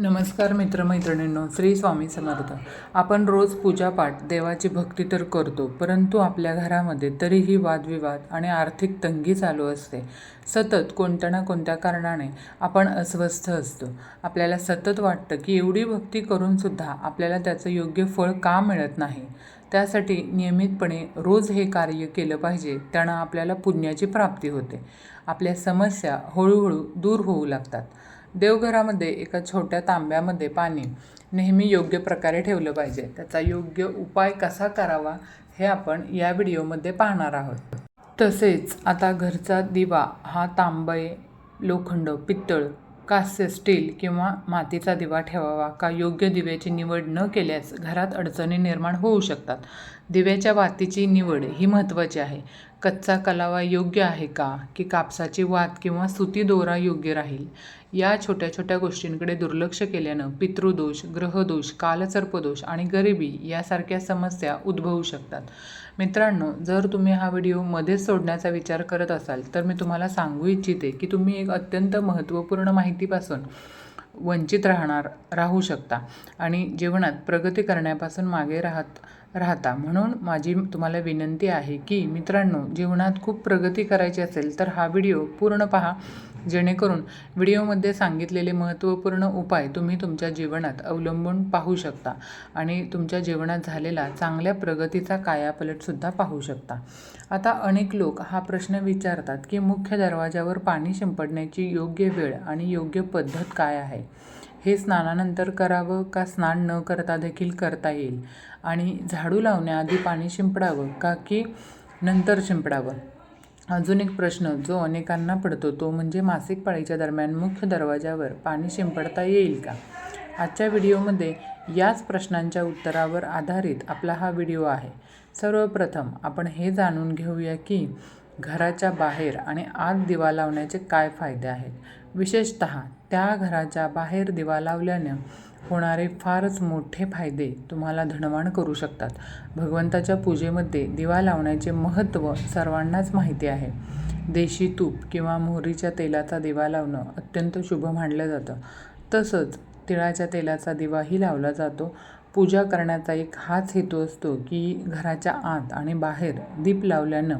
नमस्कार मित्रमैत्रिणींनो श्री स्वामी समर्थ. आपण रोज पूजापाठ देवाची भक्ती तर करतो परंतु आपल्या घरामध्ये तरीही वादविवाद आणि आर्थिक तंगी चालू असते. सतत कोणत्या ना कोणत्या कारणाने आपण अस्वस्थ असतो. आपल्याला सतत वाटतं की एवढी भक्ती करूनसुद्धा आपल्याला त्याचं योग्य फळ का मिळत नाही? त्यासाठी नियमितपणे रोज हे कार्य केलं पाहिजे त्यानं आपल्याला पुण्याची प्राप्ती होते. आपल्या समस्या हळूहळू दूर होऊ लागतात. देवघरामध्ये एका छोट्या तांब्यामध्ये पाणी नेहमी योग्य प्रकारे ठेवलं पाहिजे. त्याचा योग्य उपाय कसा करावा हे आपण या व्हिडिओमध्ये पाहणार आहोत. तसेच आता घरचा दिवा हा तांबे लोखंड पित्तळ कास्य स्टील किंवा मातीचा दिवा ठेवावा का योग्य दिव्याची निवड न केल्यास घरात अडचणी निर्माण होऊ शकतात. दिव्याच्या वातीची निवड ही महत्त्वाची आहे. कच्चा कलावा योग्य आहे का? की कापसाची वात किंवा सुती दोरा योग्य राहील? या छोट्या छोट्या गोष्टींकडे दुर्लक्ष केल्यानं पितृदोष ग्रहदोष कालसर्पदोष आणि गरिबी यासारख्या समस्या उद्भवू शकतात. मित्रांनो जर तुम्ही हा व्हिडिओ मध्येच सोडण्याचा विचार करत असाल तर मी तुम्हाला सांगू इच्छिते की तुम्ही एक अत्यंत महत्त्वपूर्ण माहितीपासून वंचित राहणार राहू शकता आणि जीवनात प्रगती करण्यापासून मागे राहत राहता. म्हणून माझी तुम्हाला विनंती आहे की मित्रांनो जीवनात खूप प्रगती करायची असेल तर हा व्हिडिओ पूर्ण पहा. जेणेकरून व्हिडिओमध्ये सांगितलेले महत्त्वपूर्ण उपाय तुम्ही तुमच्या जीवनात अवलंबून पाहू शकता आणि तुमच्या जीवनात झालेला चांगल्या प्रगतीचा कायापलटसुद्धा पाहू शकता. आता अनेक लोक हा प्रश्न विचारतात की मुख्य दरवाजावर पाणी शिंपडण्याची योग्य वेळ आणि योग्य पद्धत काय आहे? हे स्नानानंतर करावं का स्नान न करता देखील करता येईल? आणि झाडू लावण्याआधी पाणी शिंपडावं का की नंतर शिंपडावं? अजून एक प्रश्न जो अनेकांना पडतो तो म्हणजे मासिक पाळीच्या दरम्यान मुख्य दरवाजावर पाणी शिंपडता येईल का? आजच्या व्हिडिओमध्ये याच प्रश्नांच्या उत्तरावर आधारित आपला हा व्हिडिओ आहे. सर्वप्रथम आपण हे जाणून घेऊया की घराच्या बाहेर आणि आत दिवा लावण्याचे काय फायदे आहेत. विशेषत त्या घराच्या बाहेर दिवा लावल्यानं होणारे फारच मोठे फायदे तुम्हाला धनवान करू शकतात. भगवंताच्या पूजेमध्ये दिवा लावण्याचे महत्त्व सर्वांनाच माहिती आहे. देशी तूप किंवा मोहरीच्या तेलाचा दिवा लावणं अत्यंत शुभ मानलं जातं. तसंच तिळाच्या तेलाचा दिवाही लावला जातो. पूजा करण्याचा एक हाच हेतू असतो की घराच्या आत आणि बाहेर दीप लावल्यानं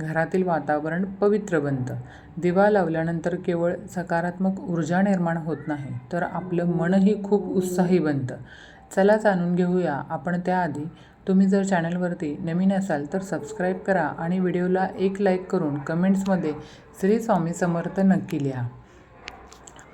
घरातील वातावरण पवित्र बनतं. दिवा लावल्यानंतर केवळ सकारात्मक ऊर्जा निर्माण होत नाही तर आपलं मनही खूप उत्साही बनतं. चला जाणून घेऊया आपण त्याआधी. तुम्ही जर चॅनलवरती नवीन असाल तर सबस्क्राईब करा आणि व्हिडिओला एक लाईक करून कमेंट्समध्ये श्री स्वामी समर्थ नक्की लिहा.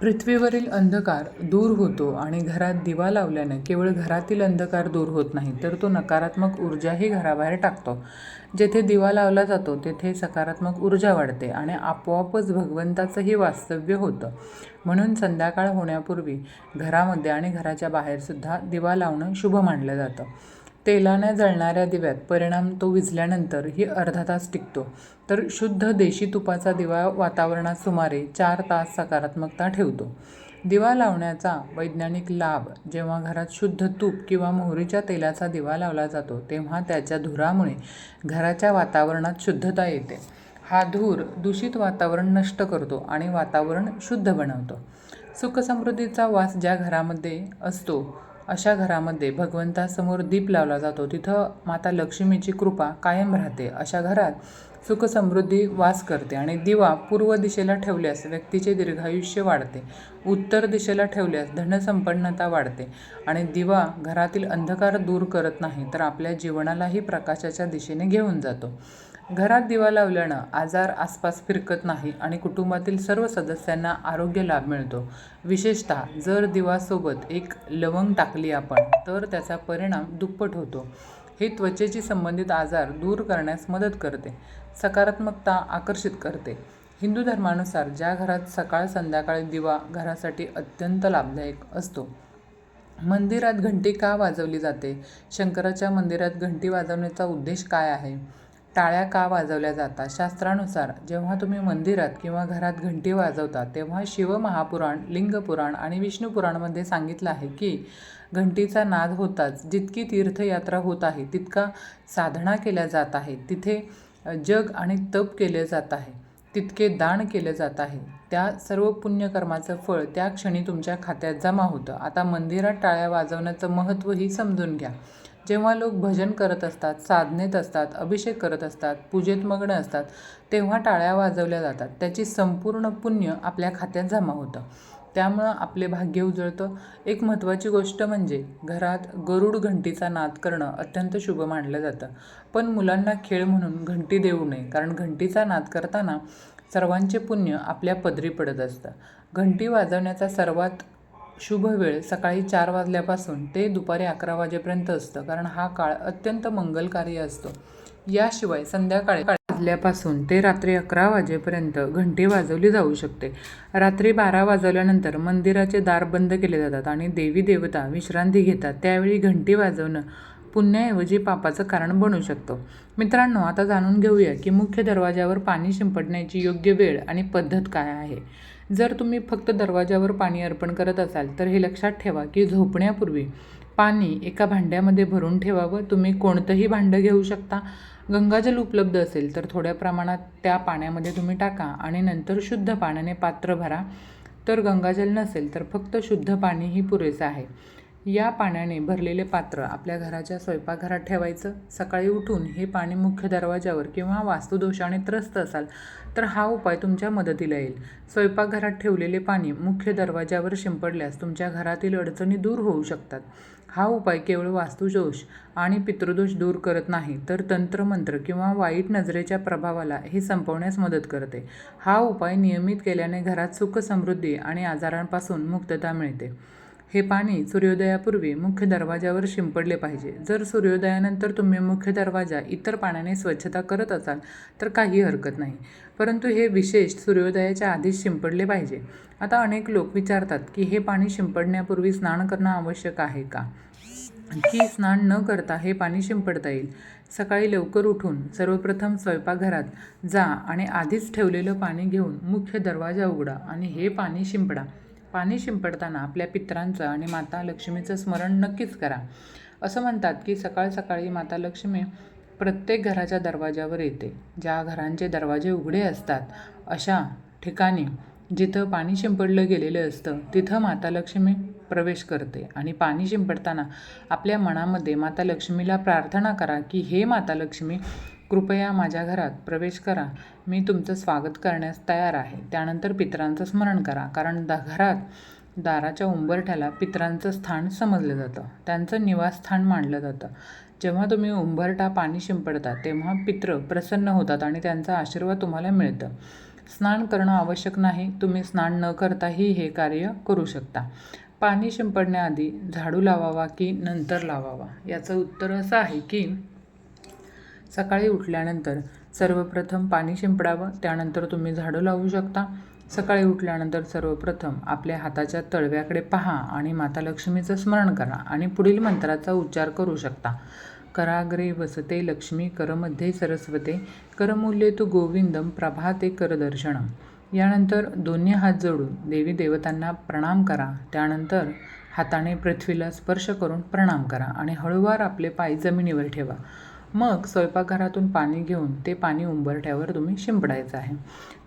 पृथ्वीवरील अंधकार दूर होतो आणि घरात दिवा लावल्याने केवळ घरातील अंधकार दूर होत नाही तर तो नकारात्मक ऊर्जाही घराबाहेर टाकतो. जेथे दिवा लावला जातो तेथे सकारात्मक ऊर्जा वाढते आणि आपोआपच भगवंताचंही वास्तव्य होतं. म्हणून संध्याकाळ होण्यापूर्वी घरामध्ये आणि घराच्या बाहेरसुद्धा दिवा लावणं शुभ मानलं जातं. तेलाने जळणाऱ्या दिव्यात परिणाम तो विझल्यानंतरही अर्धा तास टिकतो. तर शुद्ध देशी तुपाचा दिवा वातावरणात सुमारे चार तास सकारात्मकता ठेवतो. दिवा लावण्याचा वैज्ञानिक लाभ जेव्हा घरात शुद्ध तूप किंवा मोहरीच्या तेलाचा दिवा लावला जातो तेव्हा त्याच्या धुरामुळे घराच्या वातावरणात शुद्धता येते. हा धूर दूषित वातावरण नष्ट करतो आणि वातावरण शुद्ध बनवतो. सुखसमृद्धीचा वास ज्या घरामध्ये असतो अशा घरामध्ये भगवंतासमोर दीप लावला जातो. तिथं माता लक्ष्मीची कृपा कायम राहते. अशा घरात सुखसमृद्धी वास करते आणि दिवा पूर्व दिशेला ठेवल्यास व्यक्तीचे दीर्घायुष्य वाढते. उत्तर दिशेला ठेवल्यास धनसंपन्नता वाढते आणि दिवा घरातील अंधकार दूर करत नाही तर आपल्या जीवनालाही प्रकाशाच्या दिशेने घेऊन जातो. घरात दिवा लावल्यानं आजार आसपास फिरकत नाही आणि कुटुंबातील सर्व सदस्यांना आरोग्य लाभ मिळतो. विशेषतः जर दिवासोबत एक लवंग टाकली आपण तर त्याचा परिणाम दुप्पट होतो. हे त्वचेशी संबंधित आजार दूर करण्यास मदत करते सकारात्मकता आकर्षित करते. हिंदू धर्मानुसार ज्या घरात सकाळ संध्याकाळी दिवा घरासाठी अत्यंत लाभदायक असतो. मंदिरात घंटी का वाजवली जाते? शंकराच्या मंदिरात घंटी वाजवण्याचा उद्देश काय आहे? टाळ्या का वाजवल्या जातात? शास्त्रानुसार जेव्हा तुम्ही मंदिरात किंवा घरात घंटी वाजवता तेव्हा शिवमहापुराण लिंगपुराण आणि विष्णुपुराणमध्ये सांगितलं आहे की घंटीचा नाद होताच. जितकी तीर्थयात्रा होत आहे तितका साधना केल्या जात आहे. तिथे जग आणि तप केले जात आहे. तितके दान केले जात आहे. त्या सर्व पुण्यकर्माचं फळ त्या क्षणी तुमच्या खात्यात जमा होतं. आता मंदिरात टाळ्या वाजवण्याचं महत्त्वही समजून घ्या. जेव्हा लोक भजन करत असतात साधनेत असतात अभिषेक करत असतात पूजेत मग्न असतात तेव्हा टाळ्या वाजवल्या जातात. त्याची संपूर्ण पुण्य आपल्या खात्यात जमा होतं. त्यामुळं आपले भाग्य उजळतं. एक महत्त्वाची गोष्ट म्हणजे घरात गरुड घंटीचा नाद करणं अत्यंत शुभ मानलं जातं. पण मुलांना खेळ म्हणून घंटी देऊ नये कारण घंटीचा नाद करताना सर्वांचे पुण्य आपल्या पदरी पडत असतं. घंटी वाजवण्याचा सर्वात शुभ वेळ सकाळी चार वाजल्यापासून ते दुपारी अकरा वाजेपर्यंत असतं कारण हा काळ अत्यंत मंगलकारी असतो. याशिवाय संध्याकाळी वाजल्यापासून ते रात्री अकरा वाजेपर्यंत घंटी वाजवली जाऊ शकते. रात्री बारा वाजवल्यानंतर मंदिराचे दार बंद केले जातात आणि देवी देवता विश्रांती घेतात. त्यावेळी घंटी वाजवणं पुण्याऐवजी पापाचं कारण बनू शकतो. मित्रांनो आता जाणून घेऊया की मुख्य दरवाजावर पाणी शिंपडण्याची योग्य वेळ आणि पद्धत काय आहे. जर तुम्ही फक्त दरवाजावर पाणी अर्पण करत असाल तर हे लक्षात ठेवा की झोपण्यापूर्वी पाणी एका भांड्यामध्ये भरून ठेवावं. तुम्ही कोणतंही भांडं घेऊ शकता. गंगाजल उपलब्ध असेल तर थोड्या प्रमाणात त्या पाण्यामध्ये तुम्ही टाका आणि नंतर शुद्ध पाण्याने पात्र भरा. तर गंगाजल नसेल तर फक्त शुद्ध पाणीही पुरेसं आहे. या पाण्याने भरलेले पात्र आपल्या घराच्या स्वयंपाकघरात ठेवायचं. सकाळी उठून हे पाणी मुख्य दरवाजावर किंवा वास्तुदोषाने त्रस्त असाल तर हा उपाय तुमच्या मदतीला येईल. स्वयंपाकघरात ठेवलेले पाणी मुख्य दरवाजावर शिंपडल्यास तुमच्या घरातील अडचणी दूर होऊ शकतात. हा उपाय केवळ वास्तुदोष आणि पितृदोष दूर करत नाही तर तंत्रमंत्र किंवा वाईट नजरेच्या प्रभावाला हे संपवण्यास मदत करते. हा उपाय नियमित केल्याने घरात सुख समृद्धी आणि आजारांपासून मुक्तता मिळते. हे पाणी सूर्योदयापूर्वी मुख्य दरवाजावर शिंपडले पाहिजे. जर सूर्योदयानंतर तुम्ही मुख्य दरवाजा इतर पाण्याने स्वच्छता करत असाल तर काही हरकत नाही. परंतु हे विशेष सूर्योदयाच्या आधीच शिंपडले पाहिजे. आता अनेक लोक विचारतात की हे पाणी शिंपडण्यापूर्वी स्नान करणं आवश्यक आहे का? की स्नान न करता हे पाणी शिंपडता येईल? सकाळी लवकर उठून सर्वप्रथम स्वयंपाकघरात जा आणि आधीच ठेवलेलं पाणी घेऊन मुख्य दरवाजा उघडा आणि हे पाणी शिंपडा. पाणी शिंपडताना आपल्या पित्रांचं आणि माता लक्ष्मीचं स्मरण नक्कीच करा. असं म्हणतात की सकाळ सकाळी माता लक्ष्मी प्रत्येक घराच्या दरवाजावर येते. ज्या घरांचे दरवाजे उघडे असतात अशा ठिकाणी जिथं पाणी शिंपडलं गेलेलं असतं तिथं माता लक्ष्मी प्रवेश करते. आणि पाणी शिंपडताना आपल्या मनामध्ये माता लक्ष्मीला प्रार्थना करा की हे माता लक्ष्मी कृपया माझ्या घरात प्रवेश करा. मी तुमचं स्वागत करण्यास तयार आहे. त्यानंतर पितरांचं स्मरण करा. कारण द घरात दाराच्या उंबरठ्याला पितरांचं स्थान समजलं जातं. त्यांचं निवासस्थान मानलं जातं. जेव्हा तुम्ही उंबरठा पाणी शिंपडता तेव्हा पित्र प्रसन्न होतात आणि त्यांचा आशीर्वाद तुम्हाला मिळतं. स्नान करणं आवश्यक नाही. तुम्ही स्नान न करताही हे कार्य करू शकता. पाणी शिंपडण्याआधी झाडू लावावा की नंतर लावावा? याचं उत्तर असं आहे की सकाळी उठल्यानंतर सर्वप्रथम पाणी शिंपडावं त्यानंतर तुम्ही झाडं लावू शकता. सकाळी उठल्यानंतर सर्वप्रथम आपल्या हाताच्या तळव्याकडे पहा आणि माता लक्ष्मीचं स्मरण करा आणि पुढील मंत्राचा उच्चार करू शकता. कराग्रे वसते लक्ष्मी करमध्ये सरस्वते करमूल्ये तू गोविंदम प्रभाते करदर्शनम. यानंतर दोन्ही हात जोडून देवी देवतांना प्रणाम करा. त्यानंतर हाताने पृथ्वीला स्पर्श करून प्रणाम करा आणि हळूवार आपले पाय जमिनीवर ठेवा. मग स्वयंपाकघरातून पाणी घेऊन ते पाणी उंबरठ्यावर तुम्ही शिंपडायचं आहे.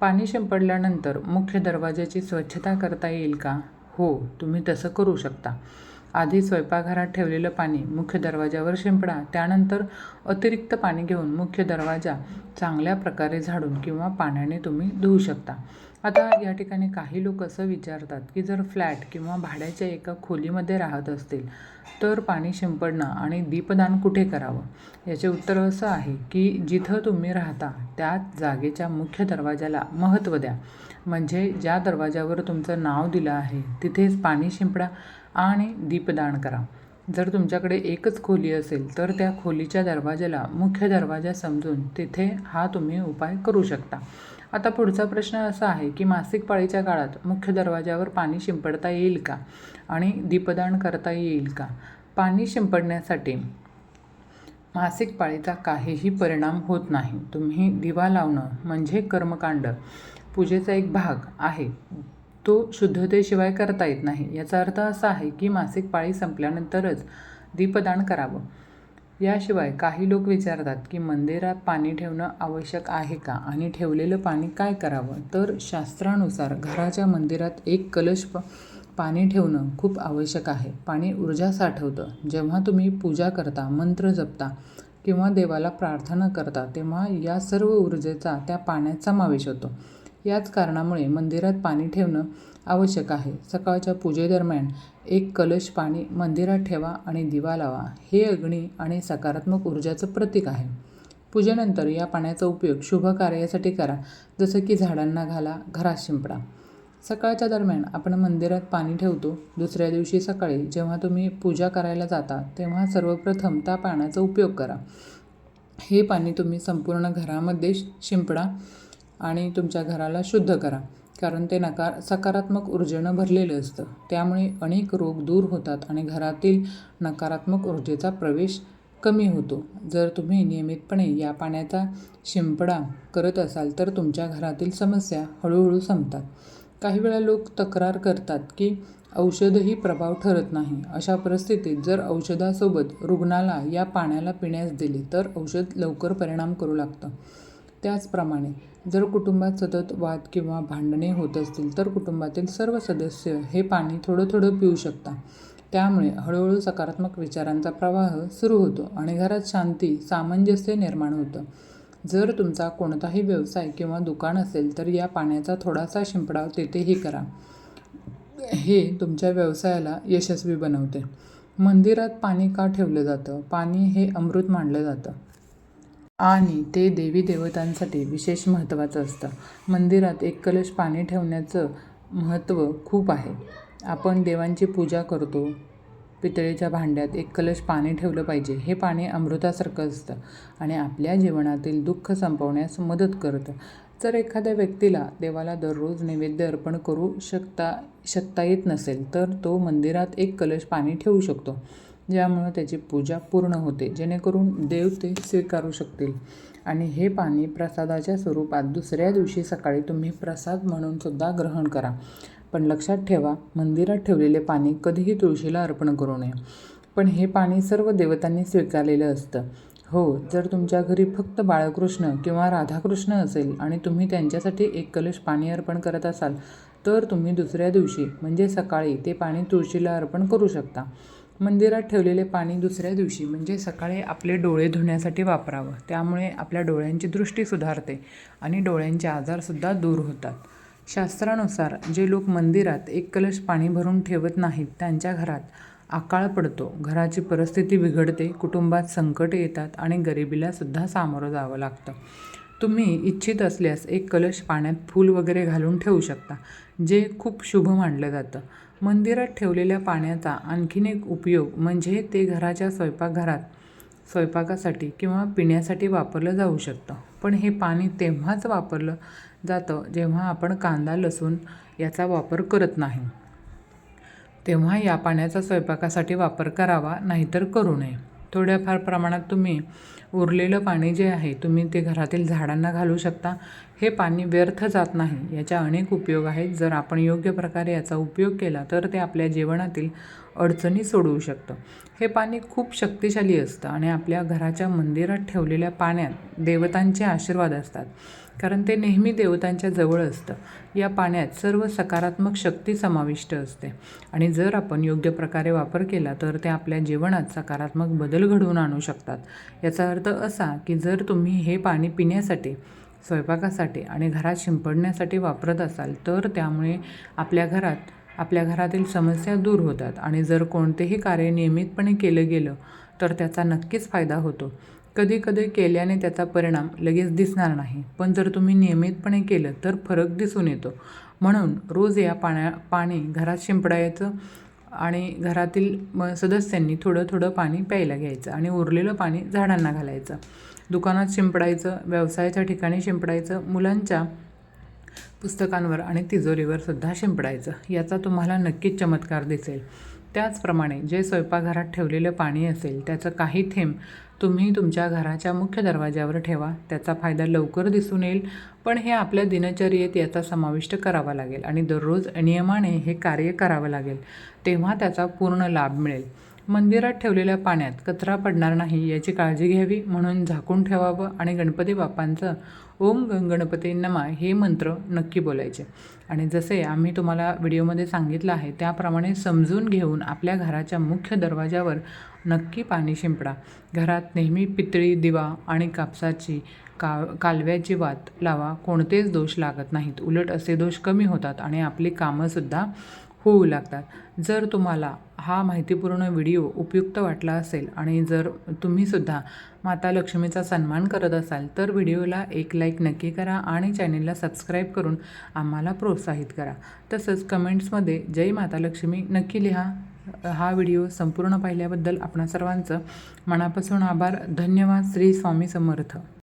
पाणी शिंपडल्यानंतर मुख्य दरवाजाची स्वच्छता करता येईल का? हो तुम्ही तसं करू शकता. आधी स्वयंपाकघरात ठेवलेलं पाणी मुख्य दरवाजावर शिंपडा त्यानंतर अतिरिक्त पाणी घेऊन मुख्य दरवाजा चांगल्या प्रकारे झाडून किंवा पाण्याने तुम्ही धुवू शकता. आता या ठिकाणी काही लोक असं विचारतात की जर फ्लॅट किंवा भाड्याच्या एका खोलीमध्ये राहत असतील तर पाणी शिंपडणं आणि दीपदान कुठे करावं? याचे उत्तर असं आहे की जिथं तुम्ही राहता त्याच जागेच्या मुख्य दरवाजाला महत्त्व द्या. म्हणजे ज्या दरवाजावर तुमचं नाव दिलं आहे तिथेच पाणी शिंपडा आणि दीपदान करा. जर तुमच्याकडे एकच खोली असेल तर त्या खोलीच्या दरवाजाला मुख्य दरवाजा समजून तिथे हा तुम्ही उपाय करू शकता. आता पुढचा प्रश्न असा आहे की मासिक पाळीच्या काळात मुख्य दरवाजावर पाणी शिंपडता येईल का? आणि दीपदान करता येईल का? पाणी शिंपडण्यासाठी मासिक पाळीचा काहीही परिणाम होत नाही. तुम्ही दिवा लावणं म्हणजे कर्मकांड. पूजेचा एक भाग आहे. तो शुद्धतेशिवाय करता येत नाही. याचा अर्थ असा आहे की मासिक पाळी संपल्यानंतरच दीपदान करावं. याशिवाय काही लोक विचारतात की मंदिरात पाणी ठेवणं आवश्यक आहे का आणि ठेवलेलं पाणी काय करावं? तर शास्त्रानुसार घराच्या मंदिरात एक कलश प पाणी ठेवणं खूप आवश्यक आहे. पाणी ऊर्जा साठवतं. जेव्हा तुम्ही पूजा करता मंत्र जपता किंवा देवाला प्रार्थना करता तेव्हा या सर्व ऊर्जेचा त्या पाण्यात समावेश होतो. याच कारणामुळे मंदिरात पाणी ठेवणं आवश्यक आहे. सकाळच्या पूजेदरम्यान एक कलश पाणी मंदिरात ठेवा आणि दिवा लावा. हे अग्नी आणि सकारात्मक ऊर्जाचं प्रतीक आहे. पूजेनंतर या पाण्याचा उपयोग शुभ कार्यासाठी करा जसं की झाडांना घाला घरात शिंपडा. सकाळच्या दरम्यान आपण मंदिरात पाणी ठेवतो. दुसऱ्या दिवशी सकाळी जेव्हा तुम्ही पूजा करायला जाता तेव्हा सर्वप्रथम त्या पाण्याचा उपयोग करा. हे पाणी तुम्ही संपूर्ण घरामध्ये शिंपडा आणि तुमच्या घराला शुद्ध करा. कारण ते नकार सकारात्मक ऊर्जेनं भरलेलं असतं. त्यामुळे अनेक रोग दूर होतात आणि घरातील नकारात्मक ऊर्जेचा प्रवेश कमी होतो. जर तुम्ही नियमितपणे या पाण्याचा शिंपडा करत असाल तर तुमच्या घरातील समस्या हळूहळू संपतात. काही वेळा लोक तक्रार करतात की औषधही प्रभाव ठरत नाही. अशा परिस्थितीत जर औषधासोबत रुग्णाला या पाण्याला पिण्यास दिले तर औषध लवकर परिणाम करू लागतं. त्याचप्रमाणे जर कुटुंबात सतत वाद किंवा भांडणे होत असतील तर कुटुंबातील सर्व सदस्य हे पाणी थोडं थोडं पिऊ शकता. त्यामुळे हळूहळू सकारात्मक विचारांचा प्रवाह सुरू होतो आणि घरात शांती सामंजस्य निर्माण होतं. जर तुमचा कोणताही व्यवसाय किंवा दुकान असेल तर या पाण्याचा थोडासा शिंपडाव तेथेही करा. हे तुमच्या व्यवसायाला यशस्वी बनवते. मंदिरात पाणी का ठेवलं जातं? पाणी हे अमृत मानलं जातं. आणि ते देवी देवतांसाठी विशेष महत्त्वाचं असतं. मंदिरात एक कलश पाणी ठेवण्याचं महत्त्व खूप आहे. आपण देवांची पूजा करतो. पितळेच्या भांड्यात एक कलश पाणी ठेवलं पाहिजे. हे पाणी अमृतासारखं असतं आणि आपल्या जीवनातील दुःख संपवण्यास मदत करतं. जर एखाद्या व्यक्तीला देवाला दररोज नैवेद्य अर्पण करू शकता शकता येत नसेल तर तो मंदिरात एक कलश पाणी ठेवू शकतो. ज्यामुळं त्याची पूजा पूर्ण होते जेणेकरून देव ते स्वीकारू शकतील. आणि हे पाणी प्रसादाच्या स्वरूपात दुसऱ्या दिवशी सकाळी तुम्ही प्रसाद म्हणून सुद्धा ग्रहण करा. पण लक्षात ठेवा मंदिरात ठेवलेले पाणी कधीही तुळशीला अर्पण करू नये. पण हे पाणी सर्व देवतांनी स्वीकारलेलं असतं. हो जर तुमच्या घरी फक्त बाळकृष्ण किंवा राधाकृष्ण असेल आणि तुम्ही त्यांच्यासाठी एक कलश पाणी अर्पण करत असाल तर तुम्ही दुसऱ्या दिवशी म्हणजे सकाळी ते पाणी तुळशीला अर्पण करू शकता. मंदिरात ठेवलेले पाणी दुसऱ्या दिवशी म्हणजे सकाळी आपले डोळे धुण्यासाठी वापरावं. त्यामुळे आपल्या डोळ्यांची दृष्टी सुधारते आणि डोळ्यांचे आजारसुद्धा दूर होतात. शास्त्रानुसार जे लोक मंदिरात एक कलश पाणी भरून ठेवत नाहीत त्यांच्या घरात आकाळ पडतो. घराची परिस्थिती बिघडते कुटुंबात संकट येतात आणि गरिबीला सुद्धा सामोरं जावं लागतं. तुम्ही इच्छित असल्यास एक कलश पाण्यात फूल वगैरे घालून ठेवू शकता जे खूप शुभ मानलं जातं. मंदिरात ठेवलेल्या पाण्याचा आणखीन एक उपयोग म्हणजे ते घराच्या स्वयंपाकघरात स्वयंपाकासाठी किंवा पिण्यासाठी वापरलं जाऊ शकतं. पण हे पाणी तेव्हाच वापरलं जातं जेव्हा आपण कांदा लसूण याचा वापर करत नाही. तेव्हा या पाण्याचा स्वयंपाकासाठी वापर करावा नाहीतर करू नये. थोड्याफार प्रमाणात तुम्ही उरलेलं पाणी जे आहे तुम्ही ते घरातील झाडांना घालू शकता. हे पाणी व्यर्थ जात नाही याच्या अनेक उपयोग आहेत. जर आपण योग्य प्रकारे याचा उपयोग केला तर ते आपल्या जीवनातील अडचणी सोडवू शकतं. हे पाणी खूप शक्तिशाली असतं आणि आपल्या घराच्या मंदिरात ठेवलेल्या पाण्यात देवतांचे आशीर्वाद असतात. कारण ते नेहमी देवतांच्या जवळ असतं. या पाण्यात सर्व सकारात्मक शक्ती समाविष्ट असते. आणि जर आपण योग्य प्रकारे वापर केला तर ते आपल्या जीवनात सकारात्मक बदल घडवून आणू शकतात. याचा अर्थ असा की जर तुम्ही हे पाणी पिण्यासाठी स्वयंपाकासाठी आणि घरात शिंपडण्यासाठी वापरत असाल तर त्यामुळे आपल्या घरात आपल्या घरातील समस्या दूर होतात. आणि जर कोणतेही कार्य नियमितपणे केलं गेलं तर त्याचा नक्कीच फायदा होतो. कधी कधी केल्याने त्याचा परिणाम लगेच दिसणार नाही. पण जर तुम्ही नियमितपणे केलं तर फरक दिसून येतो. म्हणून रोज या पाण्या पाणी घरात शिंपडायचं आणि घरातील म सदस्यांनी थोडं थोडं पाणी प्यायला घ्यायचं आणि उरलेलं पाणी झाडांना घालायचं. दुकानात शिंपडायचं व्यवसायाच्या ठिकाणी शिंपडायचं मुलांच्या पुस्तकांवर आणि तिजोरीवर सुद्धा शिंपडायचं. याचा तुम्हाला नक्कीच चमत्कार दिसेल. त्याचप्रमाणे जे स्वयंपाकघरात ठेवलेलं पाणी असेल त्याचं काही थेंब तुम्ही तुमच्या घराच्या मुख्य दरवाज्यावर ठेवा. त्याचा फायदा लवकर दिसून येईल पण हे आपल्या दिनचर्येत याचा समाविष्ट करावा लागेल आणि दररोज नियमाने हे कार्य करावं लागेल. तेव्हा त्याचा पूर्ण लाभ मिळेल. मंदिरात ठेवलेल्या पाण्यात कचरा पडणार नाही याची काळजी घ्यावी म्हणून झाकून ठेवावं आणि गणपती बाप्पांचं ओम गणपती नमा हे मंत्र नक्की बोलायचे. आणि जसे आम्ही तुम्हाला व्हिडिओमध्ये सांगितलं आहे त्याप्रमाणे समजून घेऊन आपल्या घराच्या मुख्य दरवाजावर नक्की पाणी शिंपडा. घरात नेहमी पितळी दिवा आणि कापसाची का कालव्याची वात लावा कोणतेच दोष लागत नाहीत. उलट असे दोष कमी होतात आणि आपली कामंसुद्धा होऊ लागतात. जर तुम्हाला हा माहितीपूर्ण व्हिडिओ उपयुक्त वाटला असेल आणि जर तुम्हीसुद्धा माता लक्ष्मीचा सन्मान करत असाल तर व्हिडिओला एक लाईक नक्की करा आणि चॅनेलला सबस्क्राईब करून आम्हाला प्रोत्साहित करा. तसंच कमेंट्समध्ये जय माता लक्ष्मी नक्की लिहा. हा व्हिडिओ संपूर्ण पाहिल्याबद्दल आपणा सर्वांचं मनापासून आभार. धन्यवाद. श्री स्वामी समर्थ.